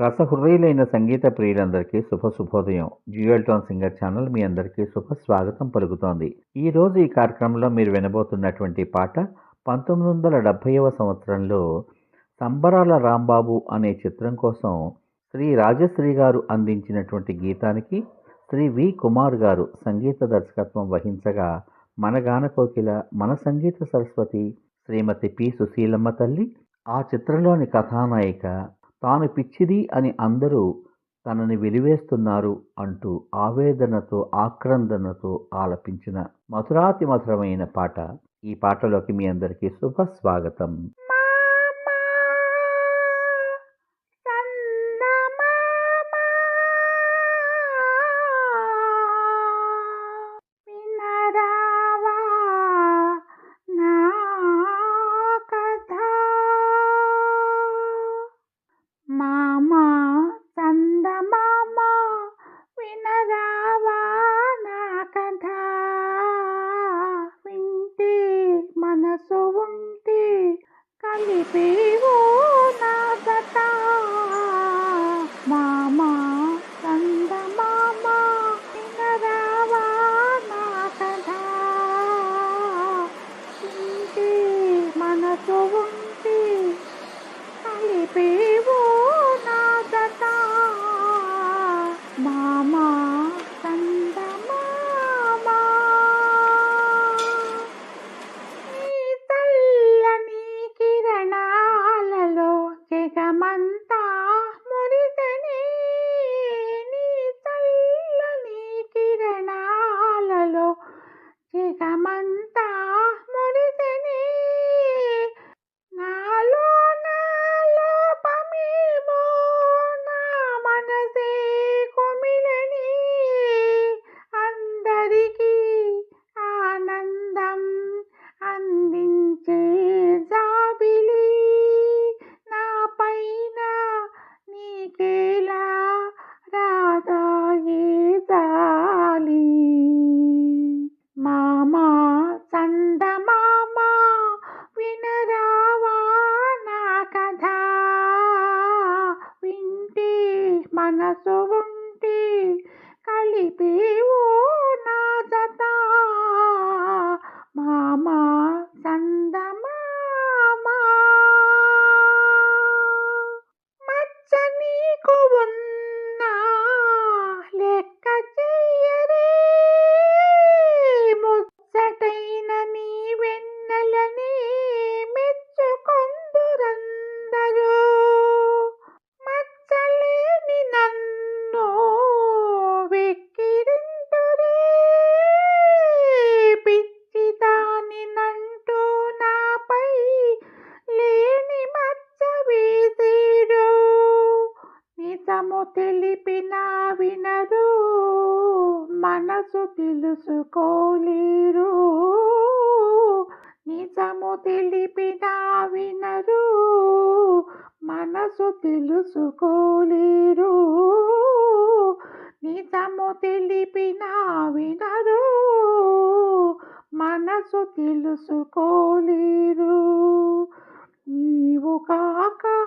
రసహృదయులైన సంగీత ప్రియులందరికీ శుభ శుభోదయం. జియోల్టోన్ singer channel మీ అందరికీ శుభ స్వాగతం పలుకుతోంది. ఈ రోజు ఈ కార్యక్రమంలో మీరు వినబోతున్నటువంటి పాట పంతొమ్మిది వందల డెబ్భైవ సంవత్సరంలో సంబరాల రాంబాబు అనే చిత్రం కోసం శ్రీ రాజశ్రీ గారు అందించినటువంటి గీతానికి శ్రీ వి కుమార్ గారు సంగీత దర్శకత్వం వహించగా మన గాన కోకిల మన సంగీత సరస్వతి శ్రీమతి పి సుశీలమ్మ తల్లి ఆ చిత్రంలోని కథానాయిక తాను పిచ్చిది అని అందరూ తనని వెలివేస్తున్నారు అంటూ ఆవేదనతో ఆక్రందనతో ఆలపించిన మధురాతి మధురమైన పాట ఈ పాటలోకి మీ అందరికీ శుభ స్వాగతం కలిపేవో నా আমার మనసు ఉంటే తెలిపినా వినరు మనసు తెలుసుకోలేరు. నిజము తెలిపినా వినరు మనసు తెలుసుకోలేరు. నిజము తెలిపినా వినరు మనసు తెలుసుకోలేరు. నీవు కాక